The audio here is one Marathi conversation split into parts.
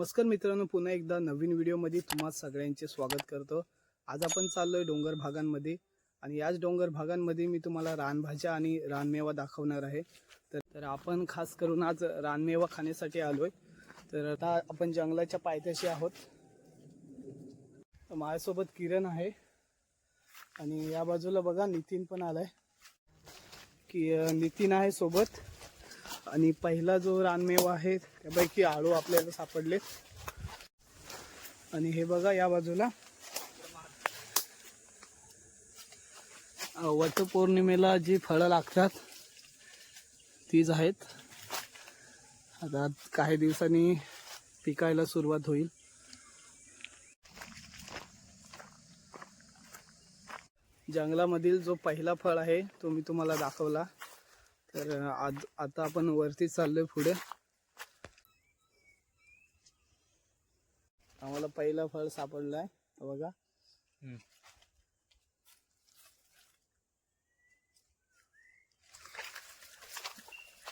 नमस्कार मित्रांनो पुन्हा एकदा नवीन व्हिडिओमध्ये तुम्हा सगळ्यांचे स्वागत करतो. आज आपण चाललोय डोंगर भागांमध्ये आणि याच डोंगर भागांमध्ये मी तुम्हाला रानभाज्या आणि रानमेवा दाखवणार आहे. तर तर आपण खास करून आज रानमेवा खाण्यासाठी आलोय. तर आता आपण जंगलाच्या पायथ्याशी आहोत. तर माझ्यासोबत किरण आहे आणि या बाजूला बघा नितीन पण आलाय. की नितीन आहे सोबत. आणि पहिला जो रानमेवा आहे त्यापैकी आळू आपल्याला सापडले. आणि हे बघा या बाजूला. वटपौर्णिमेला जी फळं लागतात तीच आहेत. आता काही दिवसांनी पिकायला सुरुवात होईल. जंगलामधील जो पहिला फळ आहे तो मी तुम्हाला दाखवला. तर आज आता आपण वरती चाललोय पुढे. आम्हाला पहिलं फळ सापडलंय बघा.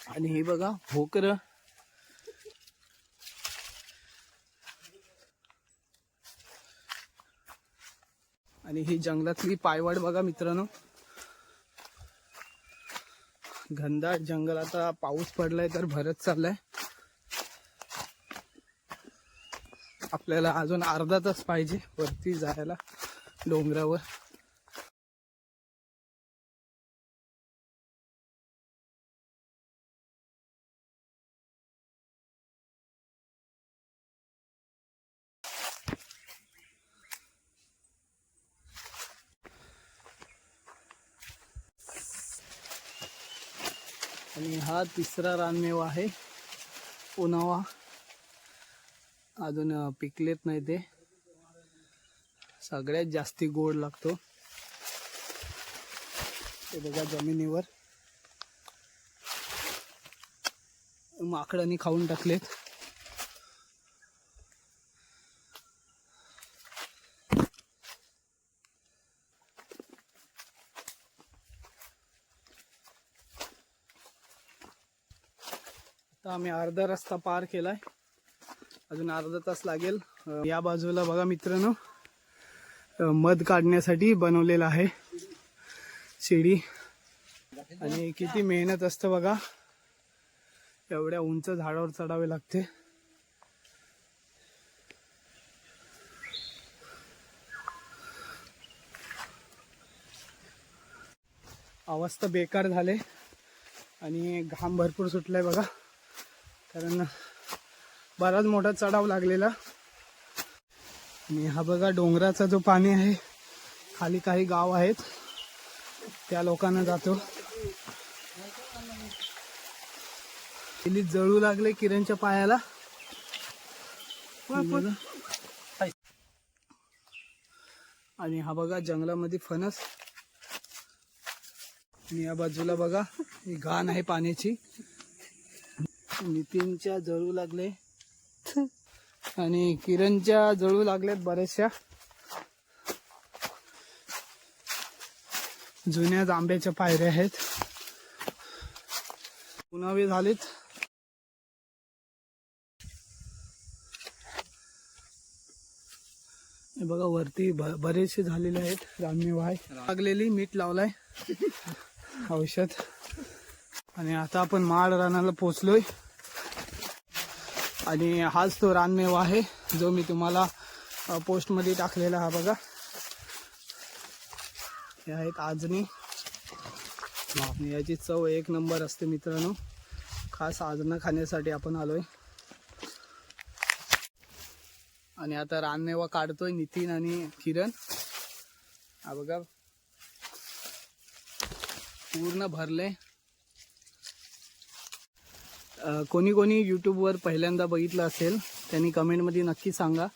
आणि हे बघा भोकर. आणि ही जंगलातली पायवाट बघा मित्रांनो. घनदाट जंगल आता पाऊस पडलाय तर भरत चाललाय. आपल्याला अजून अर्धा तास पाहिजे वरती जायला डोंगरावर. आणि हा तिसरा रानमेवा आहे. उन्हावा. अजून पिकलेत नाही ते. सगळ्यात जास्ती गोड लागतो. ते बघा जमिनीवर. माकडांनी खाऊन टाकलेत. आता आम्ही अर्धा रस्ता पार केलाय. अजून अर्धा तास लागेल. या बाजूला बघा मित्रांनो मध काढण्यासाठी बनवलेलं आहे शिडी. आणि किती मेहनत असतं बघा. एवढ्या उंच झाडावर चढावे लागते. अवस्था बेकार झाले. आणि घाम भरपूर सुटलाय बघा. कारण बराच मोठा चढाव लागलेला. आणि हा बघा डोंगराचा जो पाणी आहे खाली काही गाव आहेत त्या लोकांना जातो. गेली जळू लागले किरणच्या पायाला. आणि हा बघा जंगलामध्ये फणस. आणि या बाजूला बघा ही घाण आहे पाण्याची. नितीनच्या जळू लागले. आणि किरणच्या जळू लागल्यात बऱ्याचशा जुन्या जांब्याच्या पायऱ्या आहेत. पुनावे झालेत. हे बघा वरती ब- बरेचसे झालेले आहेत. रानमेवा वाय. लागलेली मीठ लावलाय. औषध. आणि आता आपण माळ रानाला पोचलोय आणि हाच तो रानमेवा आहे जो मी तुम्हाला पोस्टमध्ये टाकलेला हा बघा. हे आहेत आजनी आणि याची चव एक नंबर असते मित्रांनो. खास आजनं खाण्यासाठी आपण आलोय. आणि आता रानमेवा काढतोय नितीन आणि किरण. हा बघा. पूर्ण भरले. कोणी कोणी यूट्यूबवर पहिल्यांदा बघितलं असेल त्यांनी कमेंटमध्ये नक्की सांगा.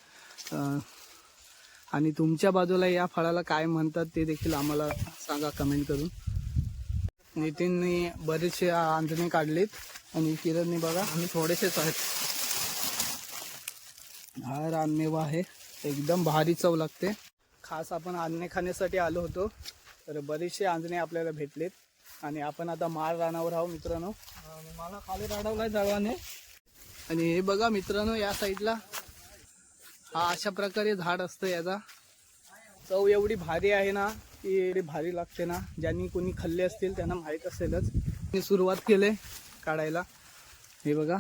आणि तुमच्या बाजूला या फळाला काय म्हणतात ते देखील आम्हाला सांगा कमेंट करून. नितीनने बरेचसे आंधणे काढलेत आणि किरणने बघा आणि थोडेसेच आहेत. हा रानमेवा आहे. एकदम भारी चव लागते. खास आपण आंधणे खाण्यासाठी आलो होतो तर बरेचसे आंधणे आपल्याला भेटलेत. आणि आपण आता माळ रानावर आहो मित्रांनो. मला खाली रडवलाय जळवाने आणि हे बघा मित्रांनो या साईडला हा अशा प्रकारे झाड असतं याचा. चव एवढी भारी आहे ना की एवढी भारी लागते ना. ज्यांनी कोणी खाल्ले असतील त्यांना माहीत असेलच. मी सुरुवात केले काढायला. हे बघा.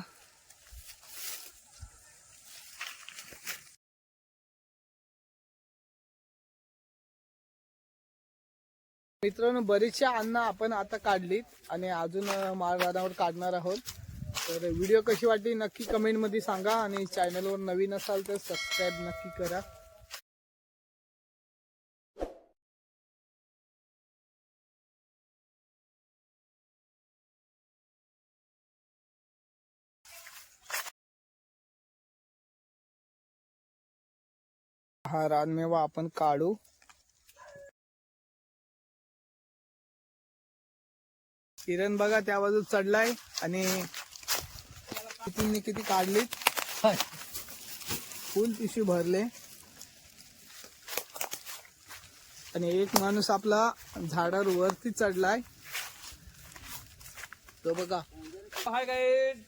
मित्रांनो बरीचशी अन्न आपण आता काढलीत आणि अजून अं, माळरानावर काढणार आहोत. तर व्हिडिओ कशी वाटली नक्की कमेंटमध्ये सांगा आणि चॅनलवर नवीन असाल तर सबस्क्राईब नक्की करा. हा रानमेवा आपण काढू. किरण बघा त्या बाजू चढलाय आणि किती किती काढलीत. फुल पिशवी भरले. आणि एक माणूस आपला झाडावर वरती चढलाय. तो बघा. Hi guys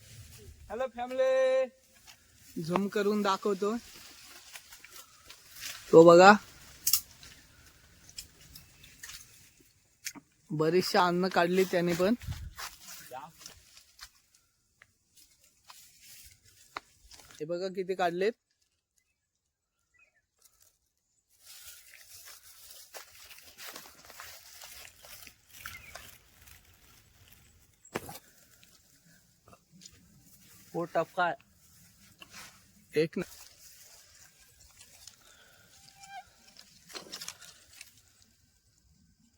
hello family zoom करून दाखवतो. तो बघा. बरीचशी अन्न काढली त्याने पण. हे बघा किती काढलेत. काय एक न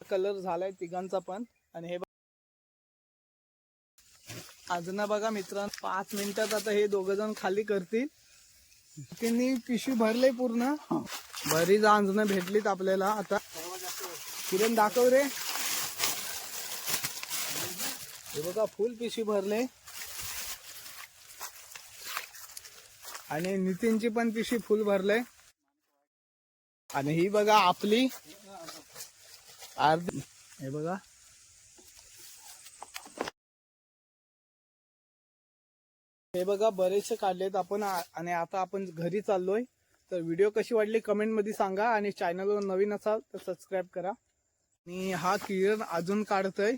कलर झालाय तिघांचा पण. आणि हे बघ- आज ना बघा मित्रांनो पाच मिनिटात आता हे दोघ जण खाली करतील. त्यांनी पिशवी भरले पूर्ण. बरीच आंजणं भेटलीत आपल्याला. आता किरण दाखव रे. हे बघा फुल पिशवी भरले आणि नितीनची पण पिशवी फुल भरले आणि ही बघा आपली अर्धी हे बघा. हे बघा बरेचसे काढलेत आपण आणि आता आपण घरी चाललोय. तर व्हिडिओ कशी वाटली कमेंटमध्ये सांगा आणि चॅनलवर नवीन असाल तर सबस्क्राईब करा. आणि हा किरण अजून काढतोय.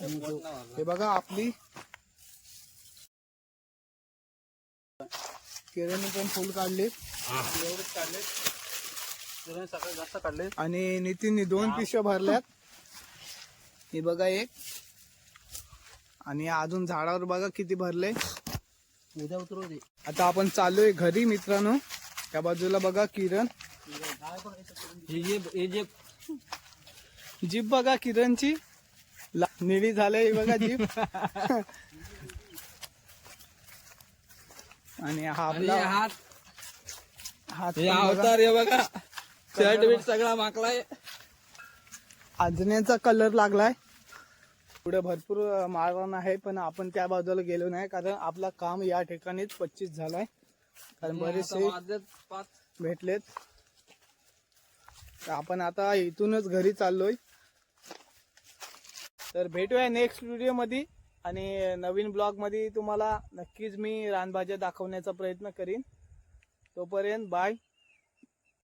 हे बघा आपली किरण पण फुल काढले एवढेच काढले सकाळी जास्त काढले. आणि नितीनने दोन पिशव्या भरल्यात. हे बघा एक. आणि अजून झाडावर बघा किती भरले. उद्या उतरू दे. आता आपण चाललोय घरी मित्रांनो. त्या बाजूला बघा किरण. हे जे हे जे. जीप बघा किरणची. निळी झाले बघा जीप. आणि हा आपला हात. हात हे. अवतार हे बघा. शर्ट बीट सगळा माकलाय. आजण्याचा कलर लागलाय. पुढे भरपूर माळरान आहे पण आपण त्या बाजूला गेलो नाही कारण आपला काम या ठिकाणीच पच्चीस झालाय. कारण बरेचसे भेटलेत. तर आपण आता इथूनच घरी चाललोय. तर भेटूया नेक्स्ट व्हिडिओमध्ये आणि नवीन ब्लॉगमध्ये तुम्हाला नक्कीच मी रानभाज्या दाखवण्याचा प्रयत्न करीन. तोपर्यंत बाय